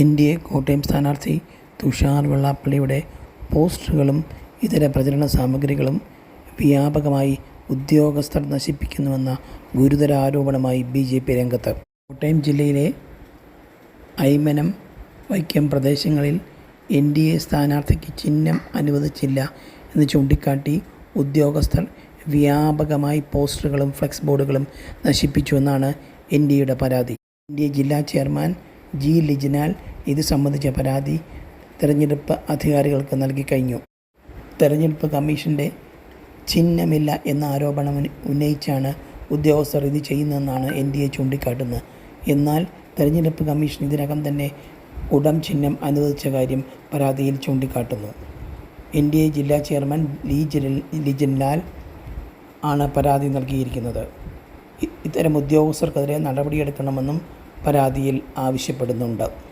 N D A Kottayam സ്ഥാനാർത്ഥി തുഷാർ വെള്ളാപ്പള്ളിയുടെ പോസ്റ്ററുകളും ഇതര പ്രചരണ സാമഗ്രികളും വ്യാപകമായി ഉദ്യോഗസ്ഥർ നശിപ്പിക്കുന്നുവെന്ന ഗുരുതര ആരോപണമായി ബി ജെ പി രംഗത്ത്. കോട്ടയം ജില്ലയിലെ ഐമനം വൈക്കം പ്രദേശങ്ങളിൽ എൻ ഡി എ സ്ഥാനാർത്ഥിക്ക് ചിഹ്നം അനുവദിച്ചില്ല എന്ന് ചൂണ്ടിക്കാട്ടി ഉദ്യോഗസ്ഥർ വ്യാപകമായി പോസ്റ്ററുകളും ഫ്ലെക്സ് ബോർഡുകളും നശിപ്പിച്ചുവെന്നാണ് എൻ ഡി എയുടെ പരാതി. എൻ ഡി എ ജില്ലാ ചെയർമാൻ ജി ലിജിനാൽ ഇത് സംബന്ധിച്ച പരാതി തെരഞ്ഞെടുപ്പ് അധികാരികൾക്ക് നൽകി കഴിഞ്ഞു. തെരഞ്ഞെടുപ്പ് കമ്മീഷന്റെ ചിഹ്നമില്ല എന്ന ആരോപണം ഉന്നയിച്ചാണ് ഉദ്യോഗസ്ഥർ ഇത് ചെയ്യുന്നതെന്നാണ് എൻ ഡി എ ചൂണ്ടിക്കാട്ടുന്നത്. എന്നാൽ തെരഞ്ഞെടുപ്പ് കമ്മീഷൻ ഇതിനകം തന്നെ ഉടം ചിഹ്നം അനുവദിച്ച കാര്യം പരാതിയിൽ ചൂണ്ടിക്കാട്ടുന്നു. എൻ ഡി എ ജില്ലാ ചെയർമാൻ ലീ ജിരൽ ലിജിൻലാൽ ആണ് പരാതി നൽകിയിരിക്കുന്നത്. ഇത്തരം ഉദ്യോഗസ്ഥർക്കെതിരെ നടപടിയെടുക്കണമെന്നും പരാതിയിൽ ആവശ്യപ്പെടുന്നുണ്ട്